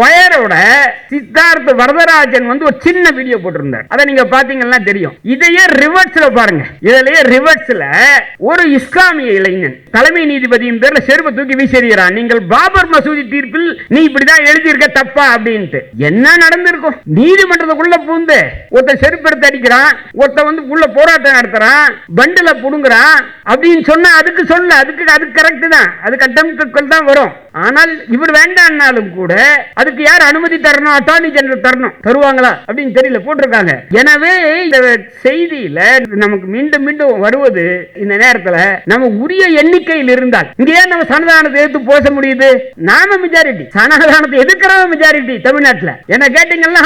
ஒயரோட சித்தார்த்த வரதராஜன் வந்து ஒரு சின்ன வீடியோ போட்டிருந்தார். அதை நீங்க பாத்தீங்கன்னா தெரியும். இதையே ரிவர்ஸ்ல பாருங்க. இதுலயே ரிவர்ஸ்ல ஒரு இஸ்லாமிய இளைஞன் தலைமை நீதிபதியின் பேர்ல செருப்பு தூக்கி வீசிடுகிறான் நீங்கள் பாபர் மசூதி தீர்ப்பில் நீ இப்படிதான் எழுதியிருக்க தப்பா அப்படின்ட்டு. என்ன நடந்திருக்கும்? நீதிமன்றத்துக்குள்ள பூந்து ஒருத்தன் செருப்பு எடுத்து அடிக்கிறான் ஒருத்தன் வந்து உள்ள போராட்டம் நடத்துறான் பண்டுல புடுங்குறான் அப்படின்னு சொன்னா அதுக்கு சொல்ல அதுக்கு அது கரெக்ட் தான். அது கட்டமைப்புகள் தான் வரும். ஆனால் இவர் வேண்டாம்னாலும் கூட அதுக்கு யார் அனுமதி தரணும்? அட்டார்னி ஜெனரல் தரணும். தருவாங்களா? அப்படின்னு தெரியல போட்டிருக்காங்க. எனவே இந்த செய்தியில நமக்கு மீண்டும் மீண்டும் வருவது இந்த நேரத்துல நம்ம உரிய எண்ணிக்கையில் இருந்தால் இங்க ஏன் நம்ம சனதானத்தை எதிர்த்து பேச முடியுது? நாம மெஜாரிட்டி சனாதானத்தை எதிர்க்கிறவங்க மெஜாரிட்டி தமிழ்நாட்டில். என்ன கேட்டீங்கன்னா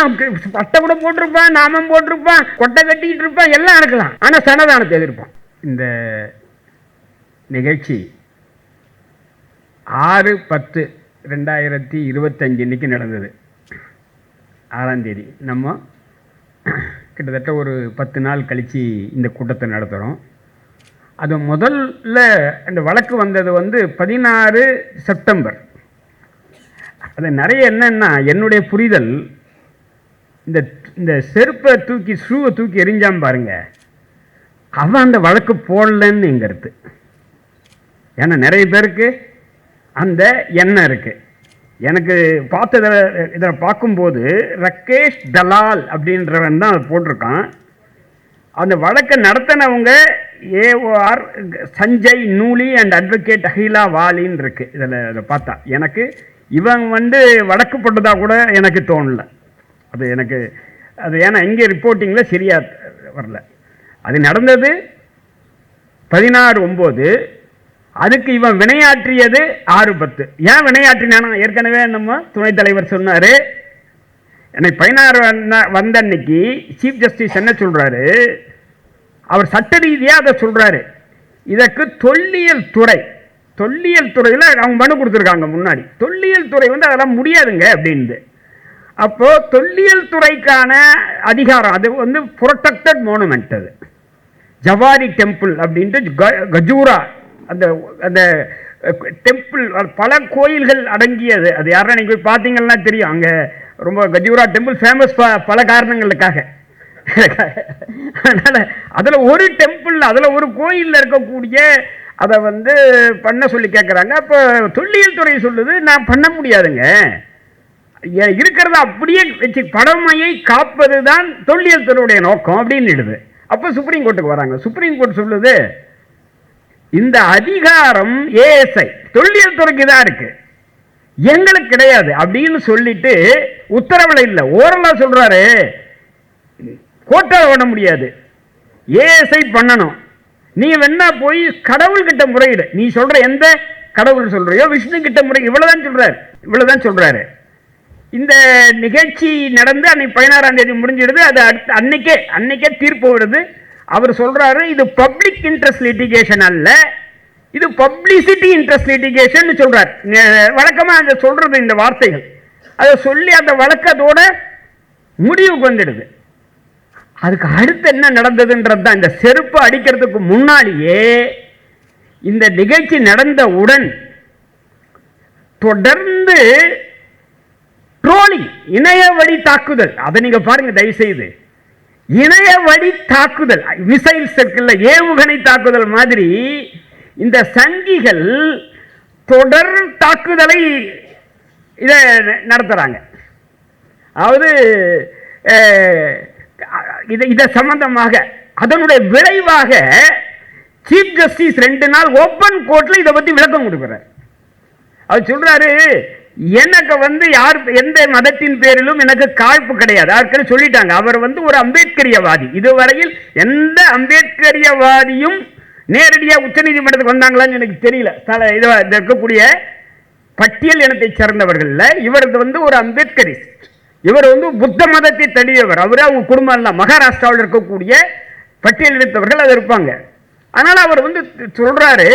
பட்டை கூட போட்டிருப்பான் நாமம் போட்டிருப்பான் கொட்டை கட்டிக்கிட்டு இருப்பான் எல்லாம் நடக்கலாம். ஆனால் சனாதானத்தை எதிர்ப்பான் இந்த நிகழ்ச்சி ஆறு பத்து ரெண்டாயிரத்தி இருபத்தஞ்சு இன்றைக்கி நடந்தது. ஆறாந்தேதி நம்ம கிட்டத்தட்ட ஒரு பத்து நாள் கழித்து இந்த கூட்டத்தை நடத்துகிறோம் அது முதல்ல இந்த வழக்கு வந்தது வந்து பதினாறு செப்டம்பர். அது நிறைய என்னென்னா என்னுடைய புரிதல் இந்த இந்த செருப்பை தூக்கி ஷூவை தூக்கி எரிஞ்சான் பாருங்க. அவன் அந்த வழக்கு போடலன்னு எங்க கருத்து. ஏன்னா நிறைய பேருக்கு அந்த எண்ணம் இருக்குது எனக்கு பார்த்தத இதில் பார்க்கும்போது ரகேஷ் தலால் அப்படின்றவன் தான் அதை போட்டிருக்கான். அந்த வழக்கை நடத்தினவங்க AOR Sanjay Nooli and advocate Akhila வாலின்னு இருக்குது இதில் இதை பார்த்தா. எனக்கு இவன் வந்து வழக்கு போட்டதாக கூட எனக்கு தோணல. அது எனக்கு அது ஏன்னா இங்கே ரிப்போர்ட்டிங்கில் சரியாக வரல. அது நடந்தது பதினாறு ஒம்பது அதுக்கு இவன் வினையாற்றியது ஆறு பத்து ஏன் வினையாற்றினானா? ஏற்கனவே நம்ம துணைத் தலைவர் சொன்னார். என்னை பதினாறு வந்த- வந்த அன்னைக்கு சீஃப் ஜஸ்டிஸ் என்ன சொல்கிறாரு அவர் சட்ட ரீதியாக அதை சொல்கிறாரு இதற்கு தொல்லியல் துறை தொல்லியல் துறையில் அவங்க மனு கொடுத்துருக்காங்க முன்னாடி. தொல்லியல் துறை வந்து அதெல்லாம் முடியாதுங்க அப்படின்னு அப்போது தொல்லியல் துறைக்கான அதிகாரம் அது வந்து புரொட்டக்டட் மோனுமெண்ட் அது. ஜவாரி டெம்பிள் அப்படின்ட்டு க- கஜூரா அந்த அந்த டெம்பிள் பல கோயில்கள் அடங்கியது. அது யாருன்னா நீங்கள் போய் பார்த்தீங்கன்னா தெரியும். அங்கே ரொம்ப கஜூரா டெம்பிள் ஃபேமஸ் பல காரணங்களுக்காக. அதனால் அதில் ஒரு டெம்பிள் அதில் ஒரு கோயிலில் இருக்கக்கூடிய அதை வந்து பண்ண சொல்லி கேட்குறாங்க அப்போ தொல்லியல் துறை சொல்லுது நான் பண்ண முடியாதுங்க. இருக்கிறத அப்படியே வச்சு பழமையை காப்பது தான் தொல்லியல் துறையுடைய நோக்கம் அப்படின்னு அப்போ சுப்ரீம் கோர்ட்டுக்கு வராங்க. சுப்ரீம் கோர்ட் சொல்லுது இந்த அதிகாரம் ஏஎஸ்ஐ தொல்லியல் துறைக்கு தான் இருக்கு? எங்களுக்கு கிடையாது. அப்படின்னு சொல்லிட்டு உத்தரவுல இல்லை. ஓரலா சொல்றாரு. கோட்டால் ஓட முடியாது. ஏஎஸ்ஐ பண்ணணும். நீ வேணா போய் கடவுள்கிட்ட முறையிடு. நீ சொல்ற எந்த கடவுள் சொல்றியோ விஷ்ணு கிட்ட முறை இவ்வளவுதான் சொல்றாரு. இவ்வளவுதான் சொல்றாரு. இந்த நிகழ்ச்சி நடந்து அன்னைக்கு பதினாறாம் தேதி முடிஞ்சிடுது. அது அடுத்த அன்னைக்கே அன்னைக்கே தீர்ப்பு வருது. அவர் சொல்றாரு இது பப்ளிக் இன்ட்ரெஸ்ட் லிட்டிகேஷன் அல்ல இது பப்ளிசிட்டி இன்ட்ரெஸ்ட் லிட்டிகேஷன் சொல்றார். வழக்கமாக அதை சொல்றது இந்த வார்த்தைகள். அதை சொல்லி அந்த வழக்கத்தோட முடிவுக்கு வந்துடுது அதுக்கு அடுத்து என்ன நடந்ததுன்றது தான் இந்த செருப்பு அடிக்கிறதுக்கு முன்னாடியே இந்த நிகழ்ச்சி நடந்தவுடன் தொடர்ந்து ட்ரோலிங் இணைய வழி தாக்குதல். அதை நீங்கள் பாருங்கள் தயவு செய்து இணைய வழி தாக்குதல் மிசைல்ஸ் இருக்குல்ல ஏவுகணை தாக்குதல் மாதிரி இந்த சங்கிகள் தொடர் தாக்குதலை இதை நடத்துகிறாங்க அதாவது இதை இதை சம்பந்தமாக அதனுடைய விளைவாக சீஃப் ஜஸ்டிஸ் ரெண்டு நாள் ஓப்பன் கோர்ட்டில் இதை பற்றி விளக்கம் கொடுக்குறார். அவர் சொல்கிறாரு எனக்கு வந்து யார் எந்த மதத்தின் பேரிலும் எனக்கு காழ்ப்பு கிடையாது. யாருக்குன்னு சொல்லிட்டாங்க. அவர் வந்து ஒரு அம்பேத்கரியவாதி. இதுவரையில் எந்த அம்பேத்கரியவாதியும் நேரடியாக உச்சநீதிமன்றத்துக்கு வந்தாங்களான்னு எனக்கு தெரியல. தல இது இருக்கக்கூடிய பட்டியல் இனத்தை சேர்ந்தவர்களில் இவரது வந்து ஒரு அம்பேத்கரிஸ்ட். இவர் வந்து புத்த மதத்தை தடியவர். அவர் அவங்க குடும்பம் இல்லை மகாராஷ்டிராவில் இருக்கக்கூடிய பட்டியல் இனத்தவர்கள் அது இருப்பாங்க. ஆனால் அவர் வந்து சொல்கிறாரு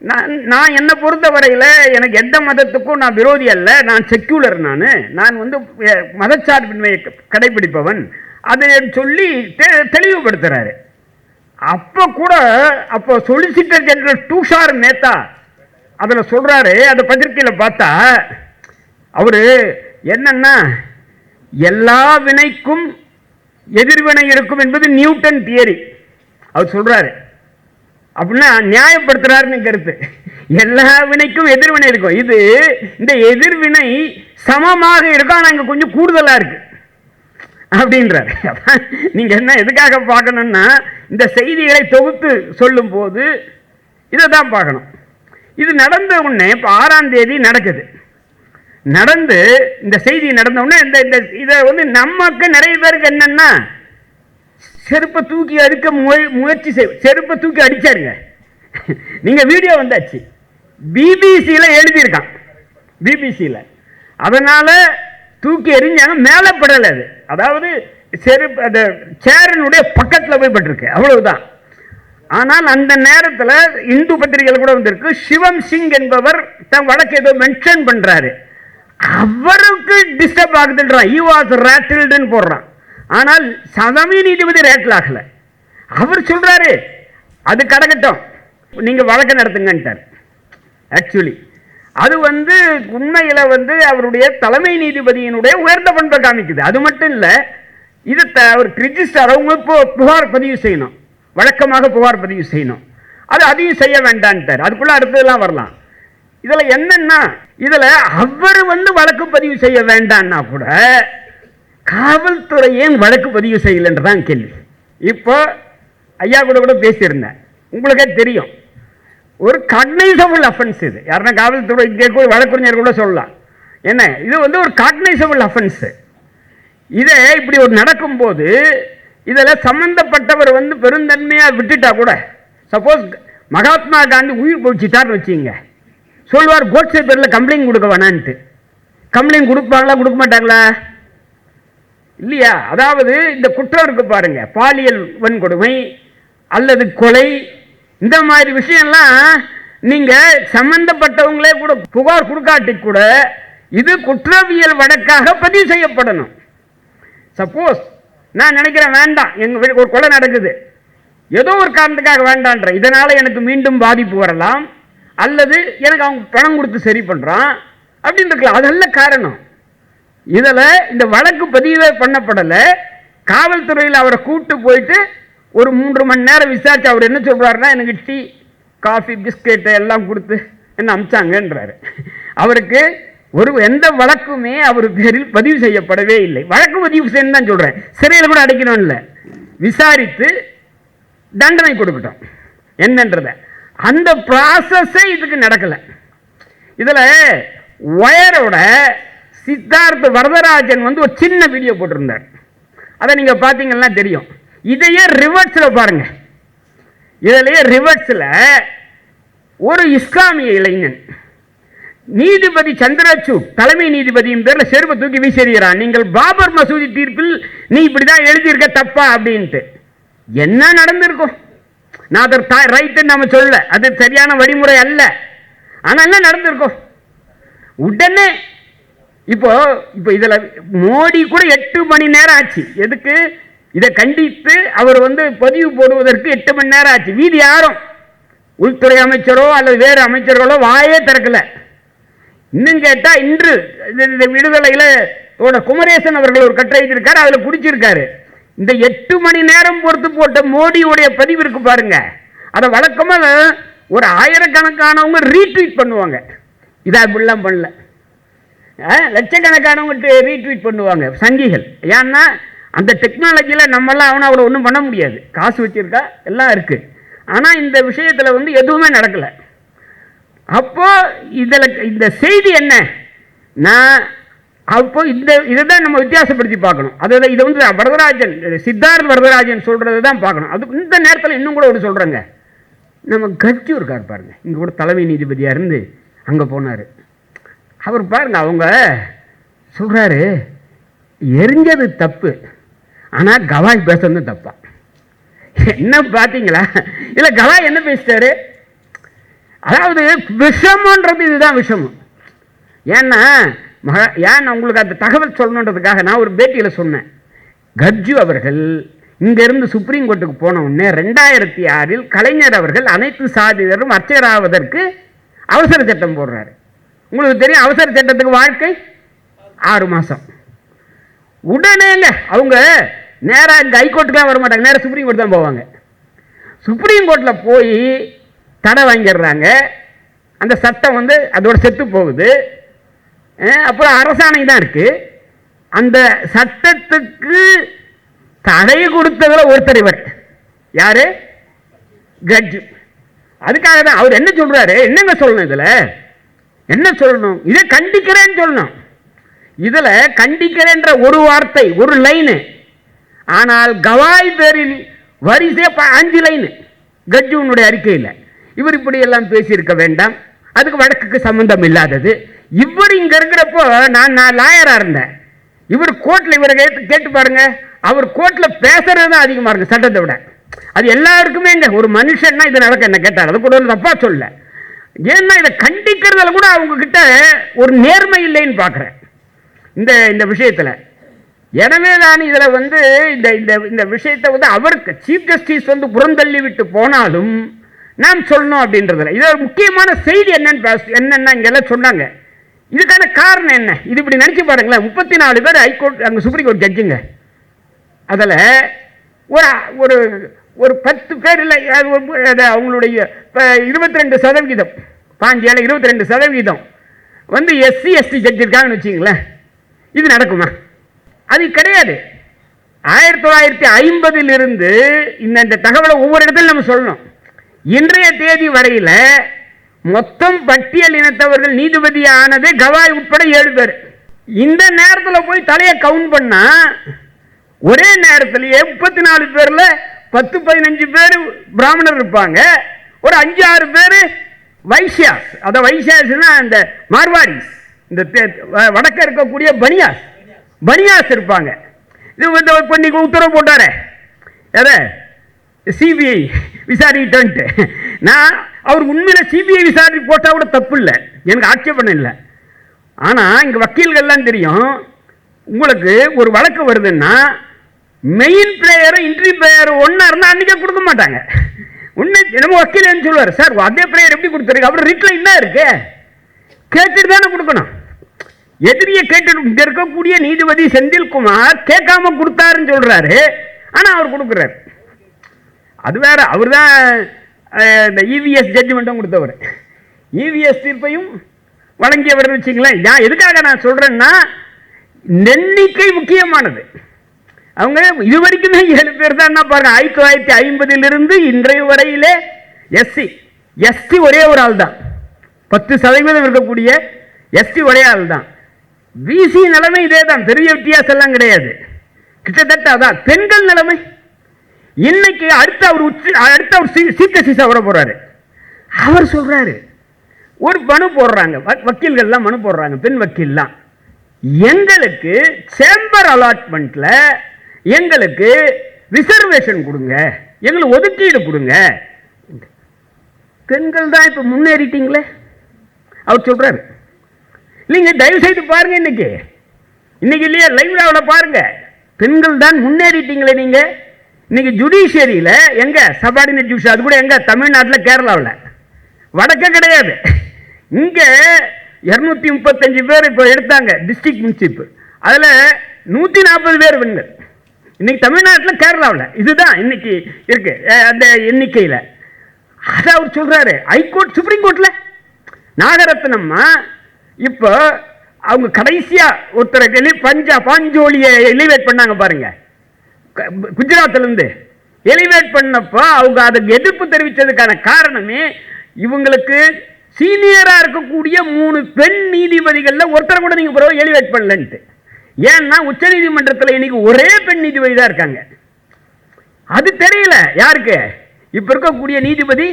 நான் நான் என்னை பொறுத்தவரையில் எனக்கு எந்த மதத்துக்கும் நான் விரோதி அல்ல. நான் செக்யூலர் நான். நான் வந்து மதச்சார்பின்மையை கடைபிடிப்பவன். அதை சொல்லி தெ- தெளிவுபடுத்துகிறாரு அப்போ கூட அப்போ சொலிசிட்டர் ஜெனரல் டூஷார் மேத்தா அதில் சொல்கிறாரு அந்த பத்திரிக்கையில் பார்த்தா அவர் என்னன்னா எல்லா வினைக்கும் எதிர்வினை இருக்கும் என்பது நியூட்டன் தியரி. அவர் சொல்கிறாரு அப்படின்னா நியாயப்படுத்துறாருன்னு கருத்து. எல்லா வினைக்கும் எதிர்வினை இருக்கும். இது இந்த எதிர்வினை சமமாக இருக்கும் ஆனால் இங்கே கொஞ்சம் கூடுதலாக இருக்கு. அப்படின்றார். நீங்கள் என்ன எதுக்காக பார்க்கணும்னா இந்த செய்திகளை தொகுத்து சொல்லும் போது இதை தான் பார்க்கணும். இது நடந்த உடனே இப்போ ஆறாம் தேதி நடக்குது. நடந்து இந்த செய்தி நடந்த உடனே இந்த இந்த இதை வந்து நமக்கு நிறைய பேருக்கு என்னென்னா செருப்பை தூக்கி அடிக்க முய முயற்சி செய் செருப்பை தூக்கி அடிச்சாருங்க. நீங்கள் வீடியோ வந்தாச்சு. பிபிசியில் எழுதியிருக்கான். பிபிசியில் அதனால் தூக்கி எறிஞ்சாங்க மேலே படலை அது. அதாவது செருப்பு அந்த சேரனுடைய பக்கத்தில் போய் பட்டிருக்கு. அவ்வளவுதான். ஆனால் அந்த நேரத்தில் இந்து பத்திரிகையில் கூட வந்திருக்கு சிவம் சிங் என்பவர் தன் வழக்கு ஏதோ மென்ஷன் பண்ணுறாரு அவருக்கு டிஸ்டர்ப் ஆகுதுன்றான் ஈ வாஸ் ரேட்டில்டுன்னு போடுறான். ஆனால் சதமி நீதிபதி ரேட்டில் ஆகலை. அவர் சொல்கிறாரு அது கடக்கட்டும் நீங்கள் வழக்கு நடத்துங்கன்ட்டார். ஆக்சுவலி அது வந்து உண்மையில் வந்து அவருடைய தலைமை நீதிபதியினுடைய உயர்ந்த பண்பை காமிக்குது. அது மட்டும் இல்லை இது அவர் ரிஜிஸ்டர் அவங்க இப்போ புகார் பதிவு செய்யணும். வழக்கமாக புகார் பதிவு செய்யணும். அது அதையும் செய்ய வேண்டான்ட்டார். அதுக்குள்ளே அடுத்ததெல்லாம் வரலாம். இதில் என்னென்னா இதில் அவர் வந்து வழக்கு பதிவு செய்ய வேண்டான்னா கூட காவல்துறை ஏன் வழக்கு பதிவு செய்யலன்றதான் கேள்வி. இப்போ ஐயா கூட கூட பேசியிருந்தேன். உங்களுக்கே தெரியும். ஒரு காக்னைசபிள் அஃபென்ஸ் இது. யாருன்னா காவல்துறை இங்கே கூட வழக்கறிஞர் கூட சொல்லலாம். என்ன? இது வந்து ஒரு காக்னைசபிள் அஃபென்ஸு இதை இப்படி ஒரு நடக்கும்போது இதில் சம்மந்தப்பட்டவர் வந்து பெருந்தன்மையாக விட்டுட்டா கூட சப்போஸ் மகாத்மா காந்தி உயிர் போச்சுட்டார்னு வச்சுங்க சொல்வார் கோட்ஸே பேரில் கம்ப்ளைண்ட் கொடுக்க வேணான்ட்டு. கம்ப்ளைண்ட் கொடுப்பாங்களா கொடுக்க மாட்டாங்களா? இல்லையா? அதாவது இந்த குற்றம் இருக்கு பாருங்க. பாலியல் வன்கொடுமை அல்லது கொலை இந்த மாதிரி விஷயம்லாம் நீங்க சம்பந்தப்பட்டவங்களே கூட புகார் கொடுக்காட்டி கூட இது குற்றவியல் வழக்காக பதிவு செய்யப்படணும். சப்போஸ் நான் நினைக்கிறேன் வேண்டாம். எங்க வீடு ஒரு கொலை நடக்குது. ஏதோ ஒரு காரணத்துக்காக வேண்டான்ற. இதனால எனக்கு மீண்டும் பாதிப்பு வரலாம். அல்லது எனக்கு அவங்க பணம் கொடுத்து சரி பண்றான். அப்படின்னு இருக்கலாம். அதல்ல காரணம். இதில் இந்த வழக்கு பதிவே பண்ணப்படலை. காவல்துறையில் அவரை கூப்பிட்டு போயிட்டு ஒரு மூன்று மணி நேரம் விசாரிச்சு அவர் என்ன சொல்கிறாருன்னா எனக்கு டீ காஃபி பிஸ்கெட்டு எல்லாம் கொடுத்து என்ன அமிச்சாங்கன்றாரு. அவருக்கு ஒரு எந்த வழக்குமே அவர் பேரில் பதிவு செய்யப்படவே இல்லை. வழக்கு பதிவு செய்யணும் தான் சொல்கிறேன் சிறையில் கூட அடைக்கணும் இல்லை விசாரித்து தண்டனை கொடுக்கட்டும். என்னன்றத. அந்த ப்ராசஸே இதுக்கு நடக்கலை. இதில் ஒயரோட சித்தார்த்த வரதராஜன் வந்து ஒரு சின்ன வீடியோ போட்டிருந்தார். அதை நீங்கள் பார்த்தீங்கன்னா தெரியும். இதையே ரிவர்ஸில் பாருங்க. இதிலேயே ரிவர்ஸில் ஒரு இஸ்லாமிய இளைஞன் நீதிபதி சந்திரசூட் தலைமை நீதிபதியின் பேர்ல செருப்பை தூக்கி வீசிடுகிறான் நீங்கள் பாபர் மசூதி தீர்ப்பில் நீ இப்படிதான் எழுதியிருக்க தப்பா அப்படின்ட்டு. என்ன நடந்திருக்கும்? நான் அதை ரைட்டு நம்ம சொல்ல அது சரியான வழிமுறை அல்ல. ஆனா என்ன நடந்திருக்கும்? உடனே இப்போ இப்போ இதில் மோடி கூட எட்டு மணி நேரம் ஆச்சு. எதுக்கு? இதை கண்டித்து அவர் வந்து பதிவு போடுவதற்கு எட்டு மணி நேரம் ஆச்சு. மீதி யாரும்? உள்துறை அமைச்சரோ அல்லது வேறு அமைச்சர்களோ வாயே திறக்கல. இன்னும் கேட்டால் இன்று இந்த- இந்த விடுதலையில ஓட குமரேசன் அவர்கள் ஒரு கட்டுரை எழுதியிருக்காரு அதில் பிடிச்சிருக்காரு இந்த எட்டு மணி நேரம் பொறுத்து போட்ட மோடியுடைய பதிவு இருக்கு பாருங்க. அதை வழக்கமாக ஒரு ஆயிரக்கணக்கானவங்க ரீட்வீட் பண்ணுவாங்க. இதை அப்படிலாம் பண்ணல. ஆ, ரீட்வீட் பண்ணுவாங்க சங்கிகள். ஏன்னா அந்த டெக்னாலஜியில் நம்மளாம் அவனை அவ்வளோ ஒன்றும் பண்ண முடியாது. காசு வச்சுருக்கா எல்லாம் இருக்குது ஆனால் இந்த விஷயத்தில் வந்து எதுவுமே நடக்கலை. அப்போது இதில் இந்த செய்தி என்ன? நான் அப்போ இந்த இதை தான் நம்ம வித்தியாசப்படுத்தி பார்க்கணும். அதாவது இதை வந்து வரதராஜன் சித்தார்த் வரதராஜன் சொல்கிறது தான் பார்க்கணும். அது இந்த நேரத்தில் இன்னும் கூட ஒரு சொல்கிறேங்க நம்ம கட்சி இருக்கார் பாருங்க. இங்கே கூட தலைமை நீதிபதியாக இருந்து அங்கே போனார். அவர் பாருங்க அவங்க சொல்கிறாரு எரிஞ்சது தப்பு ஆனால் கவாய் பேசுறது தப்பா. என்ன பார்த்தீங்களா இல்லை கவாய் என்ன பேசிட்டாரு? அதாவது விஷமன்றது இதுதான் விஷமம். ஏன்னா மகா ஏன் நான் உங்களுக்கு அந்த தகவல் சொல்லணுன்றதுக்காக நான் ஒரு பேட்டியில் சொன்னேன். கர்ஜு அவர்கள் இங்கிருந்து சுப்ரீம் கோர்ட்டுக்கு போன உடனே ரெண்டாயிரத்தி ஆறில் கலைஞர் அவர்கள் அனைத்து சாதியினரும் அர்ச்சகராவதற்கு அவசர சட்டம் போடுறாரு. உங்களுக்கு தெரியும் அவசர சட்டத்துக்கு வாழ்க்கை ஆறு மாதம் உடனேங்க அவங்க நேராக இங்கே ஹைகோர்ட்டுக்கெலாம் வர மாட்டாங்க நேராக சுப்ரீம் கோர்ட் தான் போவாங்க. சுப்ரீம் கோர்ட்டில் போய் தடை வாங்கிடுறாங்க. அந்த சட்டம் வந்து அதோட செத்து போகுது. அப்புறம் அரசாணை தான் இருக்குது அந்த சட்டத்துக்கு தடை கொடுத்ததில் ஒருத்தர் இவர். யார்? ஜட்ஜு அதுக்காக தான். அவர் என்ன சொல்கிறாரு என்னங்க சொல்லணும் இதில்? என்ன சொல்லணும்? இதை கண்டிக்கிறேன்னு சொல்லணும். இதில் கண்டிக்கிறேன்ற ஒரு வார்த்தை ஒரு லைனு ஆனால் கவாய் பேரில் வரிசை ப- அஞ்சு லைனு கட்ஜுனுடைய அறிக்கையில். இவர் இப்படி எல்லாம் பேசியிருக்க வேண்டாம். அதுக்கு வழக்குக்கு சம்பந்தம் இல்லாதது. இவர் இங்கே இருக்கிறப்போ நான் நான் லாயராக இருந்தேன். இவர் கோர்ட்டில் இவரை கேட்டு கேட்டு பாருங்க. அவர் கோர்ட்டில் பேசுறது தான் அதிகமாக இருக்குது சட்டத்தை விட. அது எல்லாருக்குமே இங்கே ஒரு மனுஷன்னா இது நடக்க என்ன கேட்டார் அது கூட ஒன்று தப்பாக சொல்ல. ஏன்னா இதை கண்டிக்கிறதுல கூட அவங்க கிட்ட ஒரு நேர்மை இல்லைன்னு பார்க்குறேன். இந்த இந்த விஷயத்தில். எனவே தான் இதில் வந்து இந்த இந்த இந்த விஷயத்தை வந்து அவருக்கு சீஃப் ஜஸ்டிஸ் வந்து புறந்தள்ளி விட்டு போனாலும் நாம் சொல்லணும் அப்படின்றதுல. இது ஒரு முக்கியமான செய்தி என்னன்னு பேச என்னென்ன இங்கெல்லாம் சொன்னாங்க. இதுக்கான காரணம் என்ன? இது இப்படி நினச்சி பாருங்களேன். முப்பத்தி நாலு பேர் ஹைகோர்ட் அங்கே சுப்ரீம் கோர்ட் ஜட்ஜுங்க அதில் ஒரு ஒரு ஒரு பத்து பேர் இல்லை அது ஒரு- அவங்களுடைய இப்போ இருபத்தி ரெண்டு சதவிகிதம். பாஞ்சு ஏழு இருபத்தி ரெண்டு சதவீதம் வந்து எஸ்சி எஸ்டி ஜட்ஜ் இருக்காங்கன்னு வச்சிங்களேன் இது நடக்குமா? அது கிடையாது. ஆயிரத்தி தொள்ளாயிரத்தி ஐம்பதிலிருந்து இந்த இந்த தகவலை ஒவ்வொரு இடத்துல நம்ம சொல்லணும். இன்றைய தேதி வரையில் மொத்தம் பட்டியல் இனத்தவர்கள் நீதிபதி ஆனதே கவாய் உட்பட ஏழு பேர். இந்த நேரத்தில் போய் தலையை கவுண்ட் பண்ணால் ஒரே நேரத்திலேயே முப்பத்தி நாலு பேரில் பத்து பதினஞ்சு பேர் பிராமணர் இருப்பாங்க. ஒரு அஞ்சு ஆறு பேர் வைசியாஸ் அத வைசியாஸ்னா அந்த மார்வாடிஸ். இந்த வ- வடக்க இருக்கக்கூடிய பனியாஸ். பனியாஸ் இருப்பாங்க. இது வந்து இப்போ இன்னைக்கு உத்தரவு போட்டாரே. எதை? சிபிஐ விசாரிக்கிட்டோன்ட்டு நான் அவர் உண்மையில சிபிஐ விசாரணை போட்டால் கூட தப்பு இல்லை எனக்கு ஆட்சேபணம் இல்லை. ஆனால் இங்கே வக்கீல்கள்லாம் தெரியும். உங்களுக்கு ஒரு வழக்கு வருதுன்னா மெயின் பிளேயரும் இன்ட்ரி பிளேயரும் ஒன்றா இருந்தால் அன்றைக்கே கொடுக்க மாட்டாங்க. உன்னை என்னமோ வக்கீல் என்ன சொல்லுவார். சார் அதே பிளேயர் எப்படி கொடுத்துருக்கு? அப்புறம் ரிட்ல என்ன இருக்கு? கேட்டுட்டு தானே கொடுக்கணும். எதிரியை கேட்டு இருக்கக்கூடிய நீதிபதி செந்தில்குமார் கேட்காம கொடுத்தாருன்னு சொல்றாரு. ஆனால் அவர் கொடுக்குறாரு. அது வேற அவர் தான் இந்த இவிஎஸ் ஜட்ஜ்மெண்ட்டும் கொடுத்தவர். இவிஎஸ் தீர்ப்பையும் வழங்கியவர் வச்சுங்களேன் நான் எதுக்காக நான் சொல்கிறேன்னா எண்ணிக்கை முக்கியமானது. அவங்க இது வரைக்குமே ஏழு பேர் தான். என்ன பாருங்க ஆயிரத்தி தொள்ளாயிரத்தி ஐம்பதிலிருந்து இன்றைய வரையிலே எஸ்சி எஸ்டி ஒரே ஒரு ஆள் தான். பத்து சதவீதம் இருக்கக்கூடிய எஸ்டி ஒரே ஆள் தான். பிசி நிலைமை இதே தான் பெரிய வித்தியாசம் எல்லாம் கிடையாது. கிட்டத்தட்ட அதான் பெண்கள் நிலைமை. இன்னைக்கு அடுத்து அவர் உச்சி அடுத்து அவர் சீஃப் ஜஸ்டிஸாக வர போறாரு. அவர் சொல்றாரு ஒரு மனு போடுறாங்க வ- வக்கீல்கள்லாம் மனு போடுறாங்க பெண் வக்கீல்லாம். எங்களுக்கு சேம்பர் அலாட்மெண்ட்டில் எங்களுக்கு ரிசர்வேஷன் கொடுங்க. எங்களுக்கு ஒதுக்கீடு கொடுங்க. பெண்கள் தான் இப்போ முன்னேறிட்டீங்களே? அவர் சொல்கிறார் இல்லைங்க தயவு செய்து பாருங்க இன்னைக்கு. இன்னைக்கு இல்லையா? லைவ்லாவில் பாருங்க. பெண்கள் தான் முன்னேறிட்டீங்களே நீங்க. இன்னைக்கு ஜுடிஷியரியில் எங்க? சபார்டினேட் ஜுடிஷியர் அது கூட எங்க? தமிழ்நாட்டில் கேரளாவில். வடக்க கிடையாது. இங்க இருநூத்தி முப்பத்தஞ்சு பேர் இப்போ எடுத்தாங்க டிஸ்ட்ரிக்ட் முன்சிப் அதில் நூற்றி நாற்பது பேர் பெண்கள். இன்னைக்கு தமிழ்நாட்டில் கேரளாவில் இதுதான் இன்னைக்கு இருக்கு. அந்த எண்ணிக்கையில். அதை அவர் சொல்கிறாரு ஹைகோர்ட் சுப்ரீம் கோர்ட்டில் நாகரத்னம்மா இப்போ அவங்க கடைசியாக ஒருத்தரை பஞ்சா பாஞ்சோலியை எலிவேட் பண்ணாங்க பாருங்க. க- எலிவேட் பண்ணப்போ அவங்க அதுக்கு எதிர்ப்பு தெரிவித்ததுக்கான காரணமே இவங்களுக்கு சீனியராக இருக்கக்கூடிய மூணு பெண் நீதிபதிகளில் ஒருத்தரை கூட நீங்கள் பிறகு எலிவேட் பண்ணலன்ட்டு. ஏன்னா உச்சநீதிமன்றத்தில் இன்னைக்கு ஒரே பெண் நீதிபதி தான் இருக்காங்க. அது தெரியல யாருக்கு? இப்ப இருக்கக்கூடிய நீதிபதி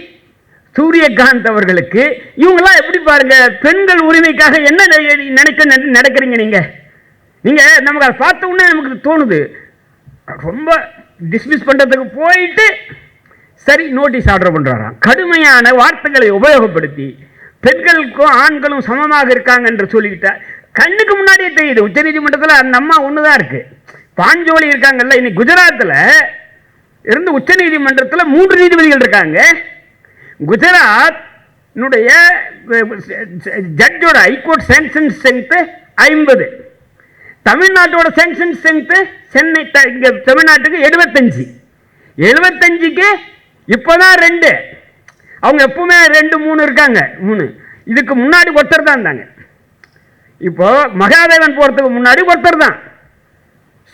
சூரியகாந்த் அவர்களுக்கு. இவங்கெல்லாம் எப்படி பாருங்க பெண்கள் உரிமைக்காக என்ன நினைக்க நடக்கிறீங்க நீங்க? நீங்க நமக்கு அதை பார்த்த உடனே நமக்கு தோணுது. ரொம்ப டிஸ்மிஸ் பண்றதுக்கு போயிட்டு சரி நோட்டீஸ் ஆர்டர் பண்றாராம். கடுமையான வார்த்தைகளை உபயோகப்படுத்தி பெண்களுக்கும் ஆண்களும் சமமாக இருக்காங்க என்று சொல்லிக்கிட்டா கண்ணுக்கு முன்னாடியே தெரியுது. உச்சநீதிமன்றத்தில் அந்த அம்மா ஒன்று தான் இருக்கு. பாஞ்சோலி இருக்காங்கல்ல இன்னைக்கு குஜராத்தில் இருந்து உச்சநீதிமன்றத்தில் மூன்று நீதிபதிகள் இருக்காங்க. குஜராத் ஜட்ஜோட ஹைகோர்ட் சேங்ஷன் ஸ்ட்ரென்த்து ஐம்பது. தமிழ்நாட்டோட சேங்ஷன் ஸ்ட்ரென்த்து சென்னை த- தமிழ்நாட்டுக்கு எழுபத்தஞ்சு எழுபத்தஞ்சுக்கு இப்போதான் ரெண்டு. அவங்க எப்பவுமே ரெண்டு மூணு இருக்காங்க. மூணு. இதுக்கு முன்னாடி ஒருத்தர் தான் இருந்தாங்க. இப்போ மகாதேவன் போகிறதுக்கு முன்னாடி ஒருத்தர் தான்.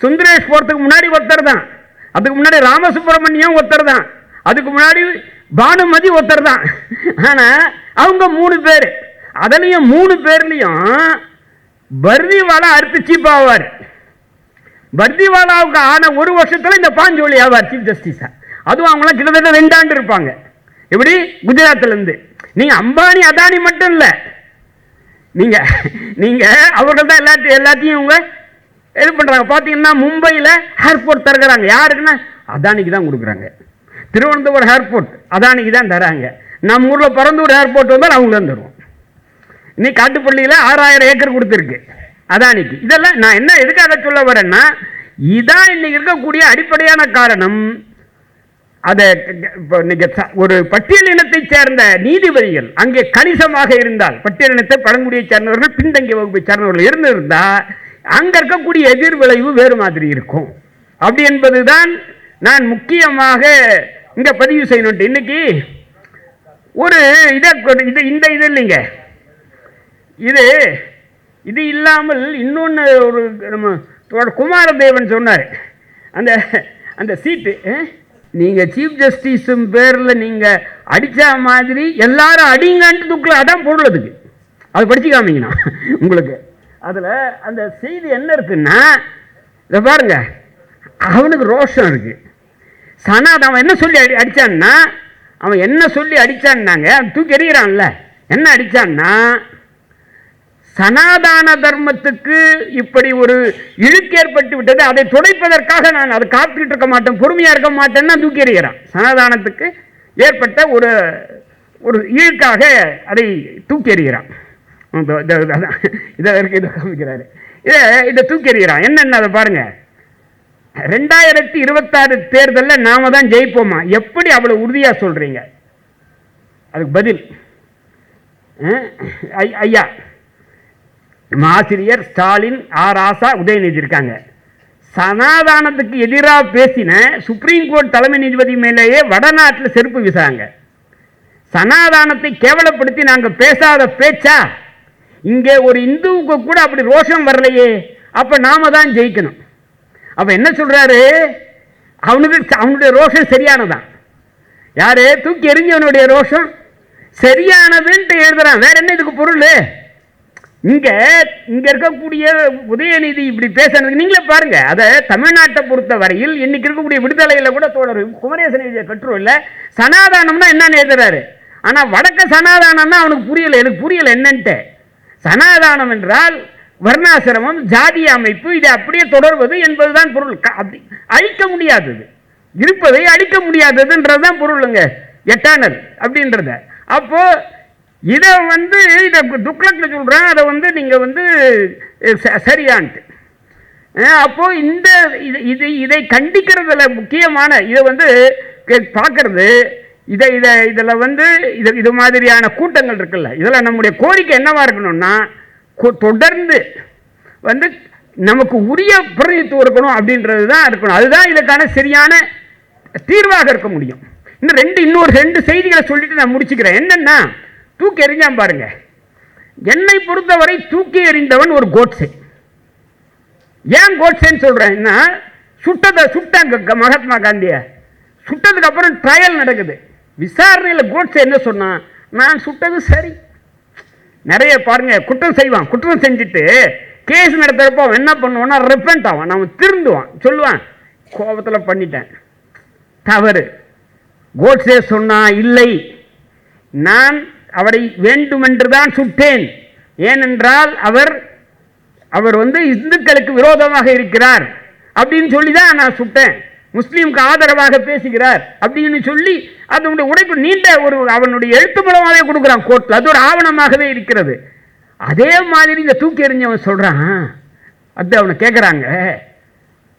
சுந்தரேஷ் போகிறதுக்கு முன்னாடி ஒருத்தர் தான். அதுக்கு முன்னாடி ராமசுப்பிரமணியம் ஒருத்தர் தான். அதுக்கு முன்னாடி பானுமதி ஒருத்தர் தான். ஆனால் அவங்க மூணு பேர். அதுலேயும் மூணு பேர்லேயும் பர்திவாலா அறுத்து சீப்பாவார் பர்திவாலாவுக்கு ஆன ஒரு வருஷத்தில் இந்த பாஞ்சோலி ஆவார் சீஃப் ஜஸ்டிஸா அதுவும் அவங்களாம் கிட்டத்தட்ட ரெண்டாண்டு இருப்பாங்க. எப்படி? குஜராத்லேருந்து நீங்கள் அம்பானி அதானி மட்டும் இல்லை. நீங்கள் நீங்கள் அவர்கள் தான் எல்லாத்தையும் எல்லாத்தையும் இவங்க இது பண்ணுறாங்க பார்த்தீங்கன்னா மும்பையில் ஏர்போர்ட் திறக்கிறாங்க. யாருக்குன்னா? அதானிக்கு தான் கொடுக்குறாங்க. திருவனந்தபுரம் ஏர்போர்ட் அதானிக்கு தான் தராங்க. நம்ம ஊரில் பரந்தூர் ஏர்போர்ட் வந்தால் அவங்க தான் தருவோம். இன்னைக்கு காட்டுப்பள்ளியில் ஆறாயிரம் ஏக்கர் கொடுத்துருக்கு அதானிக்கு. இதெல்லாம் நான் என்ன எதுக்காக சொல்ல வரேன்னா இதான் இன்னைக்கு இருக்கக்கூடிய அடிப்படையான காரணம். அதை இப்போ ச- ஒரு பட்டியலினத்தை சேர்ந்த நீதிபதிகள் அங்கே கணிசமாக இருந்தால் பட்டியலினத்தை பழங்குடியை சேர்ந்தவர்கள் பின்தங்கிய வகுப்பை சேர்ந்தவர்கள் இருந்திருந்தா அங்க இருக்கக்கூடிய எதிர் விளைவு வேறு மாதிரி இருக்கும். அப்படி என்பதுதான் நான் முக்கியமாக இங்க பதிவு செய்யணும் இன்னைக்கு ஒரு இதை இது இந்த இது இல்லைங்க. இது இது இல்லாமல் இன்னொன்று ஒரு நம்ம குமாரதேவன் சொன்னார். அந்த அந்த சீட்டு நீங்கள் சீஃப் ஜஸ்டிஸும் பேரில் நீங்கள் அடித்த மாதிரி எல்லாரும் அடிங்கன்ட்டு துக்கில் அதான் பொருள் அதுக்கு. அது படிச்சு உங்களுக்கு. அதில் அந்த செய்தி என்ன இருக்குன்னா இதை பாருங்க. அவனுக்கு ரோஷம் இருக்குது சனாத் அவன் என்ன சொல்லி அடி அடித்தான்னா அவன் என்ன சொல்லி அடித்தான்னாங்க தூக்கி எறிகிறான்ல. என்ன அடித்தான்னா சனாதான தர்மத்துக்கு இப்படி ஒரு இழுக்கு ஏற்பட்டு விட்டது. அதை துடைப்பதற்காக நான் அதை காத்துக்கிட்டு இருக்க மாட்டேன் பொறுமையாக இருக்க மாட்டேன்னு தூக்கி எறிகிறான். சனாதானத்துக்கு ஏற்பட்ட ஒரு ஒரு இழுக்காக அதை தூக்கி எறிகிறான். இந்த- இதை இதை காமிக்கிறாரு. இதை இதை தூக்கி எறிகிறான். என்னென்ன அதை பாருங்க. ரெண்டாயிரத்தி இருபத்தாறு தேர்தலில் நாம தான் ஜெயிப்போமா? எப்படி அவ்வளோ உறுதியாக சொல்கிறீங்க அதுக்கு பதில். ஐயா. ஆசிரியர் ஸ்டாலின் ஆர். ஆசா உதயநிதி இருக்காங்க. சனாதானத்துக்கு எதிராக பேசின சுப்ரீம் கோர்ட் தலைமை நீதிபதி மேலேயே வடநாட்டில் செருப்பு வீசாங்க சனாதானத்தை கேவலப்படுத்தி நாங்கள் பேசாத பேச்சா? இங்கே ஒரு இந்துவுக்கு கூட அப்படி ரோஷம் வரலையே. அப்போ நாம தான் ஜெயிக்கணும். அப்போ என்ன சொல்கிறாரு அவனுக்கு அவனுடைய ரோஷம் சரியானதான். யார்? தூக்கி எறிஞ்சவனுடைய ரோஷம் சரியானதுன்ட்டு எழுதுகிறான் வேற என்ன இதுக்கு பொருள்? இங்க இங்க இருக்கக்கூடிய உதயநிதி இப்படி பேசுறதுக்கு நீங்களே பாருங்க. அதை தமிழ்நாட்டை பொறுத்த வரையில் இன்னைக்கு இருக்கக்கூடிய விடுதலையில கூட தோழர் குமரேசன் எழுதிய கட்டுரையில் சனாதானம்னா என்னன்னு எழுதுறாரு. ஆனா வடக்க சனாதானம்னா அவனுக்கு புரியல. எனக்கு புரியல என்னன்ட்டு. சனாதானம் என்றால் வர்ணாசிரமம் ஜாதி அமைப்பு இதை அப்படியே தொடர்வது என்பதுதான் பொருள். க- அப்படி அழிக்க முடியாதது. இருப்பதை அழிக்க முடியாததுன்றது தான் பொருளுங்க. எட்டானது அப்படின்றத. அப்போ இதை வந்து இதை துக்ளக்கில் சொல்கிறேன் அதை வந்து நீங்கள் வந்து ச- சரியான்ட்டு. அப்போது இந்த இது இது இதை கண்டிக்கிறதுல முக்கியமான இதை வந்து கே- பார்க்கறது இதை இதை இதில் வந்து இது இது மாதிரியான கூட்டங்கள் இருக்குல்ல இதில் நம்முடைய கோரிக்கை என்னவாக இருக்கணும்னா கொ- தொடர்ந்து வந்து நமக்கு உரிய பிரதிநிதித்துவம் இருக்கணும் அப்படின்றது தான் இருக்கணும். அதுதான் இதுக்கான சரியான தீர்வாக இருக்க முடியும். இன்னும் ரெண்டு இன்னொரு ரெண்டு செய்திகளை சொல்லிட்டு நான் முடிச்சுக்கிறேன். என்னென்னா தூக்கி எறிஞ்சான் பாருங்க. என்னை பொறுத்தவரை தூக்கி எறிந்தவன் ஒரு கோட்ஸே. ஏன் கோட்ஸேன்னு சொல்றேன்னா சுட்டதை சுட்டாங்க மகாத்மா காந்திய. சுட்டதுக்கு அப்புறம் ட்ரையல் நடக்குது. விசாரணையில் கோட்ஸே என்ன சொன்னான் நான் சுட்டது சரி. நிறைய பாருங்க குற்றம் செய்வான். குற்றம் செஞ்சுட்டு கேஸ் நடத்துறப்போ அவன் என்ன பண்ணுவான்னா ரெப்பெண்ட் ஆவான். நான் திருந்துவான். சொல்லுவான் கோபத்தில் பண்ணிட்டேன். தவறு. கோட்ஸே சொன்னா இல்லை. நான் அவரை வேண்டுமென்று தான் சுட்டேன். ஏனென்றால் அவர் அவர் வந்து இந்துக்களுக்கு விரோதமாக இருக்கிறார். அப்படின்னு சொல்லி தான் நான் சுட்டேன். முஸ்லீமுக்கு ஆதரவாக பேசுகிறார். அப்படின்னு சொல்லி அதனுடைய உடைப்பு நீண்ட ஒரு அவனுடைய எழுத்து மூலமாகவே கொடுக்குறான் கோர்ட்டில் அது ஒரு ஆவணமாகவே இருக்கிறது. அதே மாதிரி இந்த தூக்கி எறிஞ்சவன் சொல்கிறான் அது அவனை கேட்குறாங்க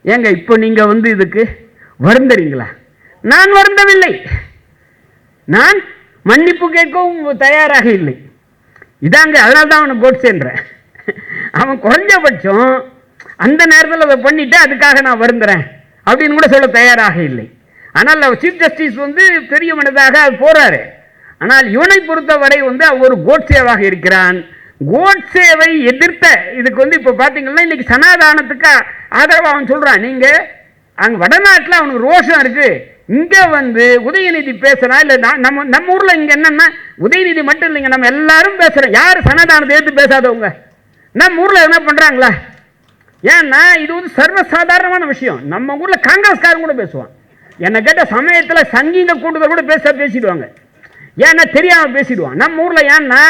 ஏங்க இப்போ நீங்கள் வந்து இதுக்கு வருந்தறீங்களா? நான் வருந்தவில்லை. நான் மன்னிப்பு கேட்கவும் தயாராக இல்லை. இதாங்க அதனால தான் அவனை கோட்ஸேன்றேன் அவன் குறைஞ்சபட்சம் அந்த நேரத்தில் அதை பண்ணிவிட்டு அதுக்காக நான் வருந்துறேன் அப்படின்னு கூட சொல்ல தயாராக இல்லை. ஆனால் அவர் சீஃப் ஜஸ்டிஸ் வந்து பெரிய மனிதாக அது போகிறாரு ஆனால் இவனை பொறுத்தவரை வந்து அவன் ஒரு கோட்சேவாக இருக்கிறான். கோட்சேவை எதிர்த்த இதுக்கு வந்து இப்போ பார்த்தீங்கன்னா இன்றைக்கி சனாதானத்துக்கு ஆதரவு அவன் சொல்கிறான் நீங்கள் அங்கே வடநாட்டில் அவனுக்கு ரோஷம் இருக்குது இங்கே வந்து உதயநிதி பேசுகிறா இல்லை நான் நம்ம நம்ம ஊரில் இங்கே என்னென்னா உதயநிதி மட்டும் இல்லைங்க நம்ம எல்லாரும் பேசுகிறோம் யார் சனாதானத்தை எடுத்து பேசாதவங்க? நம்ம ஊரில் என்ன பண்ணுறாங்களா ஏன்னா இது வந்து சர்வசாதாரணமான விஷயம். நம்ம ஊரில் காங்கிரஸ்காரன் கூட பேசுவான். என்னை கேட்ட சமயத்தில் சங்கீத கூட்டுதல் கூட பேச பேசிடுவாங்க. ஏன்னா தெரியாமல் பேசிடுவான். நம்ம ஊரில் ஏன்னா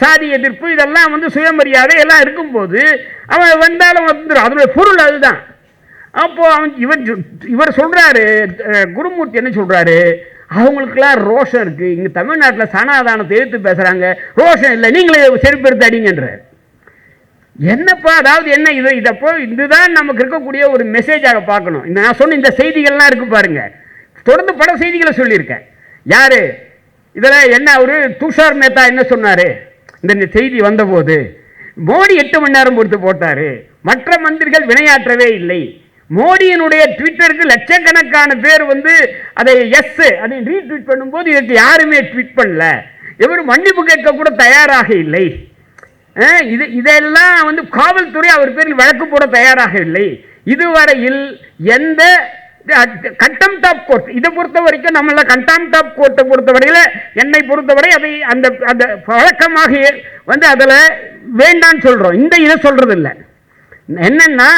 சாதி எதிர்ப்பு இதெல்லாம் வந்து சுயமரியாதை எல்லாம் இருக்கும்போது அவன் வந்தாலும் வந்துடும் அதனுடைய பொருள் அதுதான். அப்போ அவன் இவர் இவர் சொல்கிறாரு குருமூர்த்தி என்ன சொல்கிறாரு அவங்களுக்கெல்லாம் ரோஷம் இருக்குது இங்கே தமிழ்நாட்டில் சனாதானத்தை எதிர்த்து பேசுகிறாங்க ரோஷம் இல்லை நீங்களே செருப்பெடுத்து அடிங்கன்றார் என்னப்பா அதாவது என்ன இது? இதப்போ இதுதான் நமக்கு இருக்கக்கூடிய ஒரு மெசேஜாக பார்க்கணும். இந்த நான் சொன்ன இந்த செய்திகள்லாம் இருக்கு பாருங்க. தொடர்ந்து பல செய்திகளை சொல்லியிருக்கேன். யாரு? இதில் என்ன அவரு துஷார் மேத்தா என்ன சொன்னாரு? இந்த செய்தி வந்தபோது மோடி எட்டு மணி நேரம் பொறுத்து போட்டாரு. மற்ற மந்திரிகள் வினையாற்றவே இல்லை. மோடியினுடைய ட்விட்டருக்கு லட்சக்கணக்கான பேர் வந்து அதை எஸ் அதை ரீட்வீட் பண்ணும்போது இதற்கு யாருமே ட்வீட் பண்ணல. இவர் மன்னிப்பு கேட்க கூட தயாராக இல்லை. இது இதெல்லாம் வந்து காவல்துறை அவர் பேரில் வழக்கு போட தயாராக இல்லை. இதுவரையில் எந்த கண்டம் டாப் கோர்ட் இதை பொறுத்த வரைக்கும் நம்மள கண்டாம் டாப் கோர்ட்டை பொறுத்தவரையில் என்னை பொறுத்தவரை அதை அந்த அந்த வழக்கமாக வந்து அதில் வேண்டான்னு சொல்கிறோம் இந்த இதை சொல்கிறது இல்லை என்னென்னா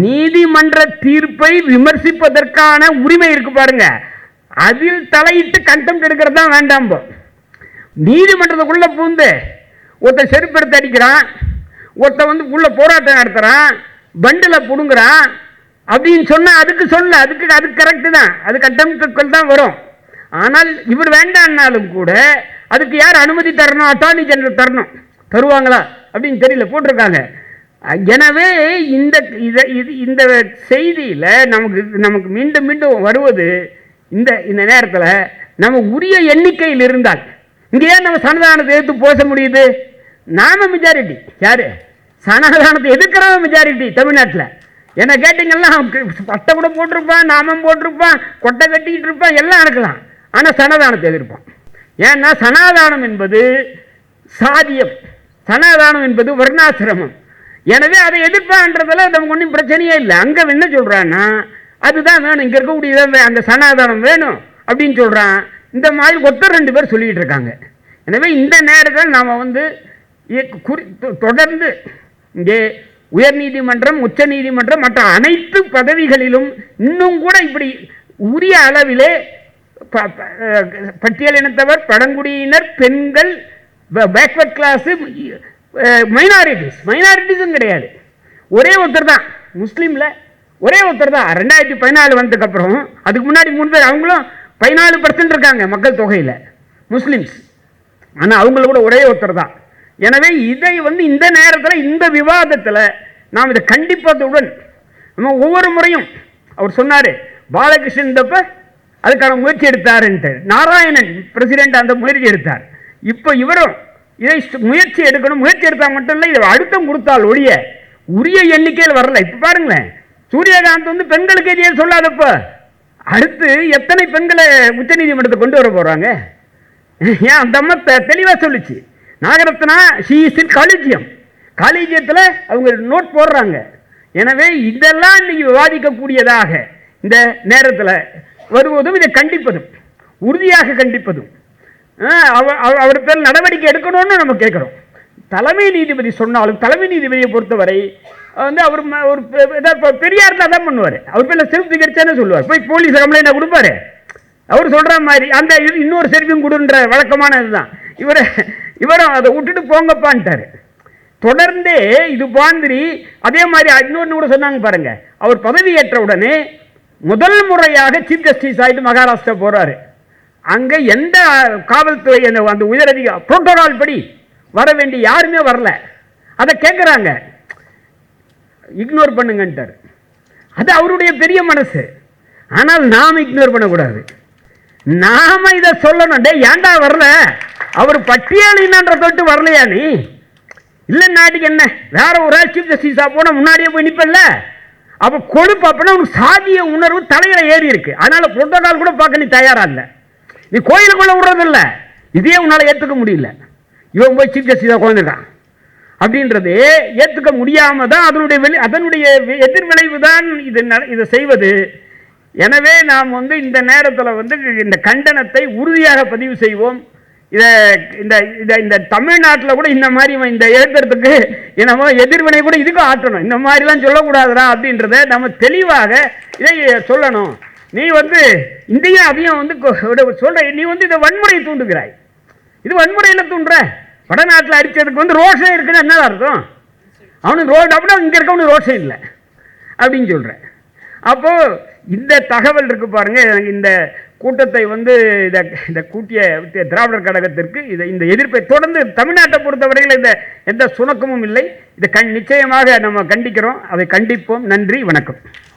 நீதிமன்ற தீர்ப்பை விமர்சிப்பதற்கான உரிமை இருக்கு பாருங்க. அதில் தலையிட்டு கண்டம் எடுக்கிறது தான் வேண்டாம் நீதிமன்றத்துக்குள்ள பூந்து ஒருத்தன் செருப்படுத்து அடிக்கிறான் ஒருத்தன் வந்து உள்ள போராட்டம் நடத்துறான் பண்டில் புடுங்குறான் அப்படின்னு சொன்னால் அதுக்கு சொல்ல அதுக்கு அது கரெக்டு தான். அது கட்டமைப்புகள் தான் வரும். ஆனால் இவர் வேண்டான்னாலும் கூட அதுக்கு யார் அனுமதி தரணும்? அட்டார்னி ஜெனரல் தரணும். தருவாங்களா? அப்படின்னு தெரியல போட்டிருக்காங்க. எனவே இந்த இதை இது இந்த செய்தியில் நமக்கு நமக்கு மீண்டும் மீண்டும் வருவது இந்த இந்த நேரத்தில் நம்ம உரிய எண்ணிக்கையில் இருந்தால். இங்கே ஏன் நம்ம சனதானத்தை எதிர்த்து பேச முடியுது? நாம மெஜாரிட்டி யார்? சனாதானத்தை எதிர்க்கிறவங்க மெஜாரிட்டி தமிழ்நாட்டில். என்ன கேட்டிங்கன்னா பட்டை கூட போட்டிருப்பான் நாமம் போட்டிருப்பான் கொட்டை கட்டிக்கிட்டு இருப்பான் எல்லாம் இருக்கலாம் ஆனால் சனாதானத்தை எதிர்ப்பான் ஏன்னா சனாதானம் என்பது சாதியம். சனாதானம் என்பது வர்ணாசிரமம். எனவே அதை எதிர்ப்பான்றதுல நமக்கு ஒன்றும் பிரச்சனையே இல்லை. அங்கே என்ன சொல்கிறான்னா அதுதான் வேணும். இங்கே இருக்கக்கூடியதான் அந்த சனாதானம் வேணும். அப்படின்னு சொல்கிறான் இந்த மாதிரி ஒருத்தர் ரெண்டு பேர் சொல்லிகிட்டு இருக்காங்க. எனவே இந்த நேரத்தில் நாம் வந்து குறி தொ- தொடர்ந்து இங்கே உயர்நீதிமன்றம் உச்சநீதிமன்றம் மற்ற அனைத்து பதவிகளிலும் இன்னும் கூட இப்படி உரிய அளவிலே பட்டியலினத்தவர் பழங்குடியினர் பெண்கள் பேக்வர்ட் கிளாஸு மைனாரிட்டிஸ் மைனாரிட்டிஸும் கிடையாது. ஒரே ஒருத்தர் தான். முஸ்லீமில் ஒரே ஒருத்தர் தான். ரெண்டாயிரத்தி பதினாலு வந்ததுக்கப்புறம் அதுக்கு முன்னாடி மூணு பேர் அவங்களும் பதினாலு பர்சன்ட் இருக்காங்க மக்கள் தொகையில். முஸ்லீம்ஸ். ஆனால் அவங்கள கூட ஒரே ஒருத்தர் தான். எனவே இதை வந்து இந்த நேரத்தில் இந்த விவாதத்தில் நாம் இதை கண்டிப்பதுடன் நம்ம ஒவ்வொரு முறையும் அவர் சொன்னார் பாலகிருஷ்ணன் தப்ப அதுக்கான முயற்சி எடுத்தாருன்ட்டு. நாராயணன் பிரசிடென்ட் அந்த முயற்சி எடுத்தார். இப்போ இவரும் இதை முயற்சி எடுக்கணும் முயற்சி எடுத்தால் மட்டும் இல்லை இதை அழுத்தம் கொடுத்தால் ஒழிய உரிய எண்ணிக்கையில் வரல. இப்போ பாருங்களேன் சூரியகாந்த் வந்து பெண்களுக்கு எதையே சொல்லாதப்போ. அடுத்து எத்தனை பெண்களை உச்சநீதிமன்றத்தை கொண்டு வர போகிறாங்க ஏன் அந்த அம்மா தெளிவாக சொல்லிச்சு சொல்லுச்சு. Nagarathna she is in collegium காலேஜியத்தில் அவங்க நோட் போடுறாங்க. எனவே இதெல்லாம் இன்றைக்கி விவாதிக்கக்கூடியதாக இந்த நேரத்தில் வருவதும் இதை கண்டிப்பதும் உறுதியாக கண்டிப்பதும். ஆஹ் அவர் பேர் நடவடிக்கை எடுக்கணும்னு நம்ம கேட்குறோம். தலைமை நீதிபதி சொன்னாலும் தலைமை நீதிபதியை பொறுத்தவரை வந்து அவர் ஒரு பெ- ஏதாவது இப்ப பெரியார்ல தான் பண்ணுவார். அவர் பேரில் செல்ஃப் திகழ்ச்சானே சொல்லுவார். போய் போலீஸ் கம்ப்ளைண்ட் கொடுப்பாரு. அவர் சொல்கிற மாதிரி அந்த இது இன்னொரு செல்ஃபியும் கொடுன்ற வழக்கமான இதுதான் இவர் இவரும் அதை விட்டுட்டு போங்கப்பான்ட்டாரு. தொடர்ந்தே இது மாதிரி அதே மாதிரி இன்னொன்று கூட சொன்னாங்க பாருங்கள் அவர் பதவியேற்ற உடனே முதல் முறையாக சீஃப் ஜஸ்டிஸ் ஆகிட்டு மகாராஷ்டிரா போகிறாரு அங்கே எந்த காவல்துறை அந்த அந்த உயரதிக புரோட்டோகால் படி வர வேண்டிய யாருமே வரல. அதை கேட்குறாங்க இக்னோர் பண்ணுங்கன்ட்டார். அது அவருடைய பெரிய மனசு. ஆனால் நாம் இக்னோர் பண்ணக்கூடாது. நாம் இதை சொல்லணும். டே ஏன்டா வரல? அவர் பட்டியலினன்ற தொட்டு வரலையா நீ? இல்லை நாட்டுக்கு என்ன? வேற ஒரு ஆள் சீஃப் ஜஸ்டிஸாக போனால் முன்னாடியே போய் நிற்பல்ல அப்போ கொழுப்பு அப்படின்னா உனக்கு சாதிய உணர்வு தலையில் ஏறி இருக்கு. அதனால் புரோட்டோகால் கூட பார்க்க நீ தயாராக இல்லை. நீ கோயிலுக்குள்ள விடுறதில்ல. இதே உன்னால் ஏற்றுக்க முடியல. இவன் போய் சீஃப் ஜஸ்டிஸாக குழந்தைட்டான் அப்படின்றது ஏற்றுக்க முடியாமல் தான் அதனுடைய வெளி அதனுடைய எதிர்விளைவு தான் இது இதை செய்வது. எனவே நாம் வந்து இந்த நேரத்தில் வந்து இந்த கண்டனத்தை உறுதியாக பதிவு செய்வோம். இதை இந்த இந்த இந்த தமிழ்நாட்டில் கூட இந்த மாதிரி இந்த எழுத்துறதுக்கு என்னமோ எதிர்வினை கூட இதுக்கும் ஆற்றணும். இந்த மாதிரிலாம் சொல்லக்கூடாதுடா அப்படின்றத நம்ம தெளிவாக இதை சொல்லணும். நீ வந்து இந்தியா அதையும் வந்து சொல்கிற சொல்ற நீ வந்து இதை வன்முறையை தூண்டுகிறாய். இது வன்முறையில் தூண்டுற. வடநாட்டில் அடித்ததுக்கு வந்து ரோஷம் இருக்குன்னு என்னதான் அர்த்தம்? அவனுக்கு ரோடு அப்படின்னா இங்கே இருக்கவனுக்கு ரோஷம் இல்லை. அப்படின்னு சொல்கிறேன் அப்போது இந்த தகவல் இருக்கு பாருங்கள் இந்த கூட்டத்தை வந்து இதை இந்த கூட்டிய திராவிடர் கழகத்திற்கு இதை இந்த எதிர்ப்பை தொடர்ந்து தமிழ்நாட்டை பொறுத்தவரையில் இந்த எந்த சுணக்கமும் இல்லை. இதை கண் நிச்சயமாக நம்ம கண்டிக்கிறோம். அதை கண்டிப்போம். நன்றி. வணக்கம்.